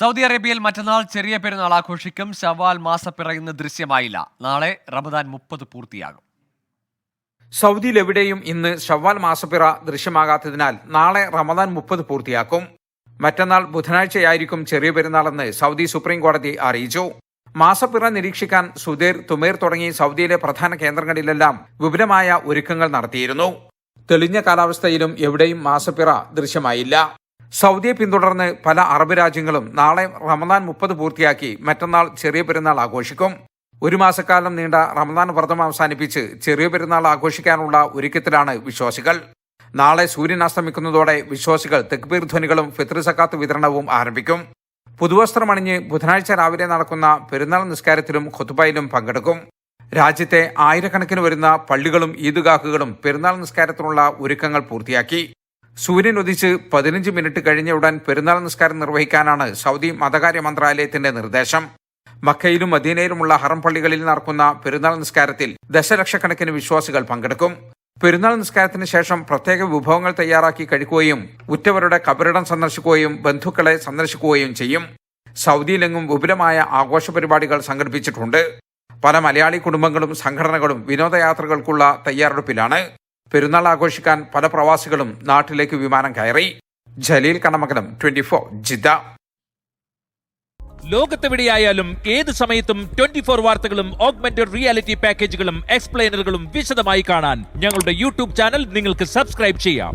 Saudi അറേബ്യയിൽ മറ്റന്നാൾ ചെറിയ പെരുന്നാൾ ആഘോഷിക്കും. ശവാൽ മാസപ്പിറയുന്ന ദൃശ്യമായില്ല. നാളെ റമദാൻ മുപ്പത് പൂർത്തിയാകും. സൗദിയിൽ എവിടെയും ഇന്ന് ഷവ്വാൽ മാസപ്പിറ ദൃശ്യമാകാത്തതിനാൽ നാളെ റമദാൻ മുപ്പത് പൂർത്തിയാക്കും. മറ്റന്നാൾ ബുധനാഴ്ചയായിരിക്കും ചെറിയ പെരുന്നാളെന്ന് സൗദി സുപ്രീം കോടതി അറിയിച്ചു. മാസപ്പിറ നിരീക്ഷിക്കാൻ സുധീർ തുമേർ തുടങ്ങി സൗദിയിലെ പ്രധാന കേന്ദ്രങ്ങളിലെല്ലാം വിപുലമായ ഒരുക്കങ്ങൾ നടത്തിയിരുന്നു. തെളിഞ്ഞ കാലാവസ്ഥയിലും എവിടെയും മാസപ്പിറ ദൃശ്യമായില്ല. സൗദിയെ പിന്തുടർന്ന് പല അറബ് രാജ്യങ്ങളും നാളെ റമദാൻ മുപ്പത് പൂർത്തിയാക്കി മറ്റന്നാൾ ചെറിയ പെരുന്നാൾ ആഘോഷിക്കും. ഒരു മാസക്കാലം നീണ്ട റമദാൻ വ്രതം അവസാനിപ്പിച്ച് ചെറിയ പെരുന്നാൾ ആഘോഷിക്കാനുള്ള ഒരുക്കത്തിലാണ് വിശ്വാസികൾ. നാളെ സൂര്യൻ അസ്തമിക്കുന്നതോടെ വിശ്വാസികൾ തെക്ബീർ ധ്വനികളും ഫിത്ർ സക്കാത്ത് വിതരണവും ആരംഭിക്കും. പുതുവസ്ത്രമണിഞ്ഞ് ബുധനാഴ്ച രാവിലെ നടക്കുന്ന പെരുന്നാൾ നിസ്കാരത്തിലും ഖുതുബയിലും പങ്കെടുക്കും. രാജ്യത്തെ ആയിരക്കണക്കിന് വരുന്ന പള്ളികളും ഈദ്ഗാഹുകളും പെരുന്നാൾ നിസ്കാരത്തിനുള്ള ഒരുക്കങ്ങൾ പൂർത്തിയാക്കി. സൂര്യൻ ഉദിച്ച് പതിനഞ്ച് മിനിറ്റ് കഴിഞ്ഞ ഉടൻ പെരുന്നാൾ നിസ്കാരം നിർവഹിക്കാനാണ് സൗദി മതകാര്യ മന്ത്രാലയത്തിന്റെ നിർദ്ദേശം. മക്കയിലും മദീനയിലുമുള്ള ഹറം പള്ളികളിൽ നടക്കുന്ന പെരുന്നാൾ നിസ്കാരത്തിൽ ദശലക്ഷക്കണക്കിന് വിശ്വാസികൾ പങ്കെടുക്കും. പെരുന്നാൾ നിസ്കാരത്തിന് ശേഷം പ്രത്യേക വിഭവങ്ങൾ തയ്യാറാക്കി കഴിക്കുകയും ഉറ്റവരുടെ കബറിടം സന്ദർശിക്കുകയും ബന്ധുക്കളെ സന്ദർശിക്കുകയും ചെയ്യും. സൗദിയിലെങ്ങും വിപുലമായ ആഘോഷ പരിപാടികൾ സംഘടിപ്പിച്ചിട്ടുണ്ട്. പല മലയാളി കുടുംബങ്ങളും സംഘടനകളും വിനോദയാത്രകൾക്കുള്ള തയ്യാറെടുപ്പിലാണ്. പെരുന്നാൾ ആഘോഷിക്കാൻ പല പ്രവാസികളും നാട്ടിലേക്ക് വിമാനം കയറി. ജലീൽ കണമകലം ട്വന്റി ഫോർ ജിദ്ദ ലോകത്തെവിടെയായാലും ഏത് സമയത്തും ട്വന്റി ഫോർ വാർത്തകളും ഓഗ്മെന്റഡ് റിയാലിറ്റി പാക്കേജുകളും എക്സ്പ്ലെയിനറുകളും വിശദമായി കാണാൻ ഞങ്ങളുടെ യൂട്യൂബ് ചാനൽ നിങ്ങൾക്ക് സബ്സ്ക്രൈബ് ചെയ്യാം.